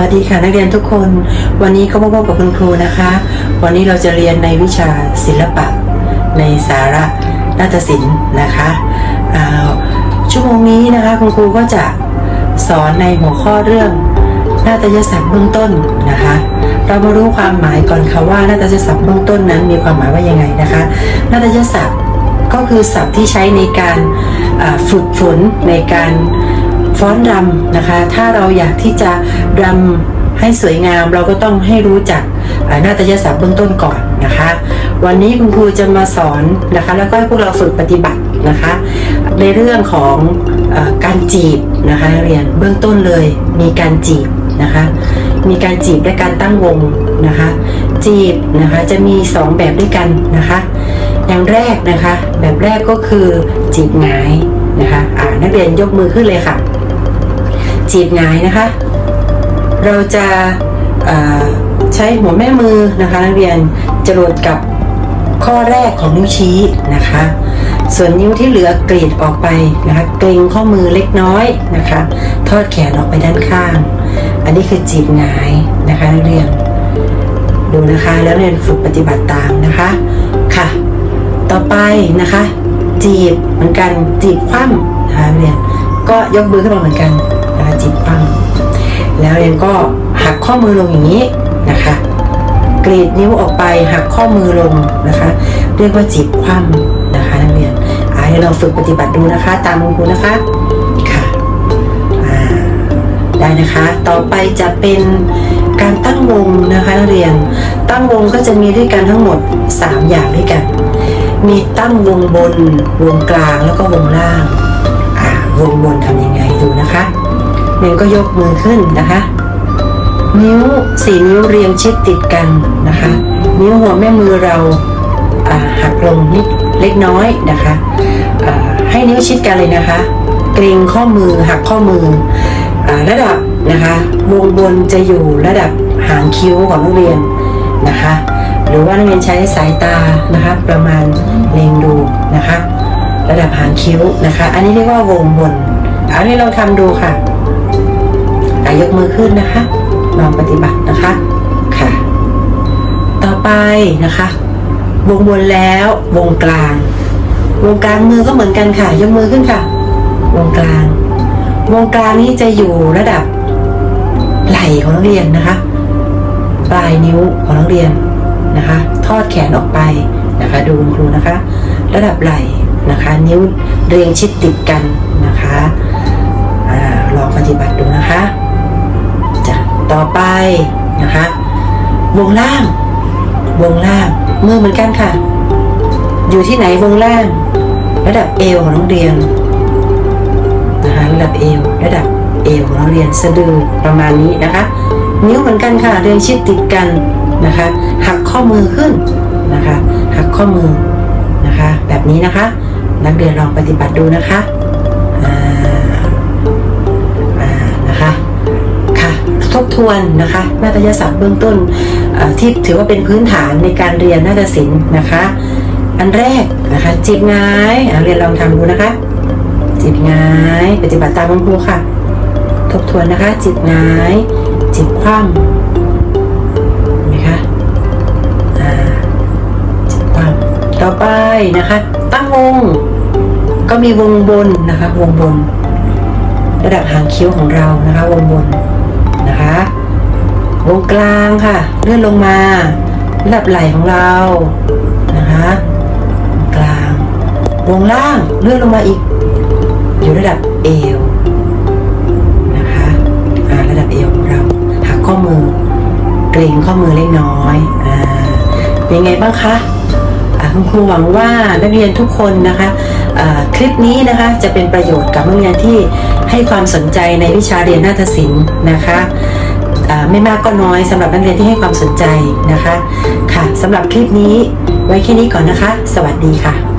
วัสดีค่ะนักเรียนทุกคน วันนี้ก็มาพบกับคุณครูนะคะ วันนี้เราจะเรียนในวิชาศิลปะ ในสาระนาฏศิลป์นะคะชั่วโมงนี้นะคะคุณครูก็จะสอนในหัวข้อเรื่องนาฏยศาสตร์เบื้องต้นนะคะ เรามารู้ความหมายก่อนค่ะว่านาฏยศาสตร์เบื้องต้นนั้นมีความหมายว่ายังไงนะคะนาฏยศาสตร์ก็คือศัพท์ที่ใช้ในการฝึกฝนในการ ฟ้อนรำนะคะ ถ้าเราอยากที่จะรำให้สวยงามเราก็ต้องให้รู้จักอ่านาฏยศาสตร์เบื้องต้นก่อนนะคะ วันนี้คุณครูจะมาสอนนะคะ แล้วก็ให้พวกเราฝึกปฏิบัตินะคะ ในเรื่องของอการจีบนะคะนักเรียนเบื้องต้นเลยมีการจีบนะคะ มีการจีบและการตั้งวงนะคะ จีบนะคะจะมีสองแบบด้วยกันนะคะ อย่างแรกนะคะ แบบแรกก็คือจีบหงายนะคะอ่านักเรียนยกมือขึ้นเลยค่ะ จีบหงายนะคะ เราจะใช้หัวแม่มือนะคะนักเรียนจรดกับข้อแรกของนิ้วชี้นะคะ ส่วนนิ้วที่เหลือกรีดออกไปนะคะเกรงข้อมือเล็กน้อยนะคะ ทอดแขนออกไปด้านข้าง อันนี้คือจีบหงายนะคะนักเรียนดูนะคะแล้วเรียนฝึกปฏิบัติตามนะคะค่ะ ต่อไปนะคะ จีบเหมือนกันจีบคว่ำนะคะเรียนก็ยกมือขึ้นมาเหมือนกัน จีบคว่ำแล้วเรียนก็หักข้อมือลงอย่างนี้นะคะกรีดนิ้วออกไปหักข้อมือลงนะคะ เรียกว่าจีบคว่ำนะคะนักเรียนอ่าเดี๋ยวเราฝึกปฏิบัติดูนะคะ ตามคุณครูนะคะค่ะอ่าได้นะคะ ต่อไปจะเป็นการตั้งวงนะคะนักเรียน ตั้งวงก็จะมีด้วยกันทั้งหมด 3 อย่างด้วยกัน มีตั้งวงบน วงกลางแล้วก็วงล่างอ่าวงบนทำยังไงดูนะคะ เมนก็ยกมือขึ้นนะคะ นิ้วสี่นิ้วเรียงชิดติดกันนะคะ นิ้วหัวแม่มือเราหักลงนิดเล็กน้อยนะคะให้นิ้วชิดกันเลยนะคะ เกรงข้อมือหักข้อมืออระดับนะคะวงบนจะอยู่ระดับหางคิ้วของนักเรียนนะคะ หรือว่านักเรียนใช้สายตานะคะ ประมาณเล็งดูนะคะ ระดับหางคิ้วนะคะ อันนี้เรียกว่าวงบนเอาให้เราทำดูค่ะ อะยกมือขึ้นนะคะ ลองปฏิบัตินะคะค่ะ ต่อไปนะคะ วงบนแล้ววงกลาง วงกลางมือก็เหมือนกันค่ะ ยกมือขึ้นค่ะ วงกลาง วงกลางนี้จะอยู่ระดับ ไหล่ของนักเรียนนะคะ ปลายนิ้วของนักเรียนนะคะ ทอดแขนออกไปนะคะ ดูคุณครูนะคะ ระดับไหล่นะคะ นิ้วเรียงชิดติดกันนะคะอลองปฏิบัติดูนะคะ ต่อไปนะคะ วงล่าง วงล่าง มือเหมือนกันค่ะ อยู่ที่ไหนวงล่าง ระดับเอวของนักเรียนนะคะระดับเอว ระดับเอวของนักเรียนสะดือประมาณนี้นะคะ นิ้วเหมือนกันค่ะ เรียงชิดติดกันนะคะ หักข้อมือขึ้นนะคะ หักข้อมือนะคะ แบบนี้นะคะ นักเรียนลองปฏิบัติดูนะคะ ทวนนะคะนาฏยศาสตร์เบื้องต้นที่ถือว่าเป็นพื้นฐานในการเรียนนาฏศิลป์นะคะ อันแรกนะคะจีบงายเรียนลองทำดูนะคะจีบงายปฏิบัติตามคุณครูค่ะ ทบทวนนะคะจีบงายจีบคว่ำนไหมคะอ่าจีบคว่ำต่อไปนะคะ ตั้งวงก็มีวงบนนะคะ วงบน ระดับหางคิ้วของเรานะคะ วงบน นะคะ วงกลางค่ะ เลื่อนลงมาระดับไหล่ของเรานะคะวงกลาง วงล่างเลื่อนลงมาอีก อยู่ระดับเอวนะคะอ่าระดับเอวของเราหักข้อมือ เกรงข้อมือเล็กน้อยอ่าเป็นไงบ้างคะอะคุณครูหวังว่านักเรียนทุกคนนะคะ คลิปนี้นะคะจะเป็นประโยชน์กับนักเรียนที่ให้ความสนใจในวิชาเรียนนาฏศิลป์นะคะไม่มากก็น้อยสำหรับนักเรียนที่ให้ความสนใจนะคะ ค่ะสำหรับคลิปนี้ไว้แค่นี้ก่อนนะคะ สวัสดีค่ะ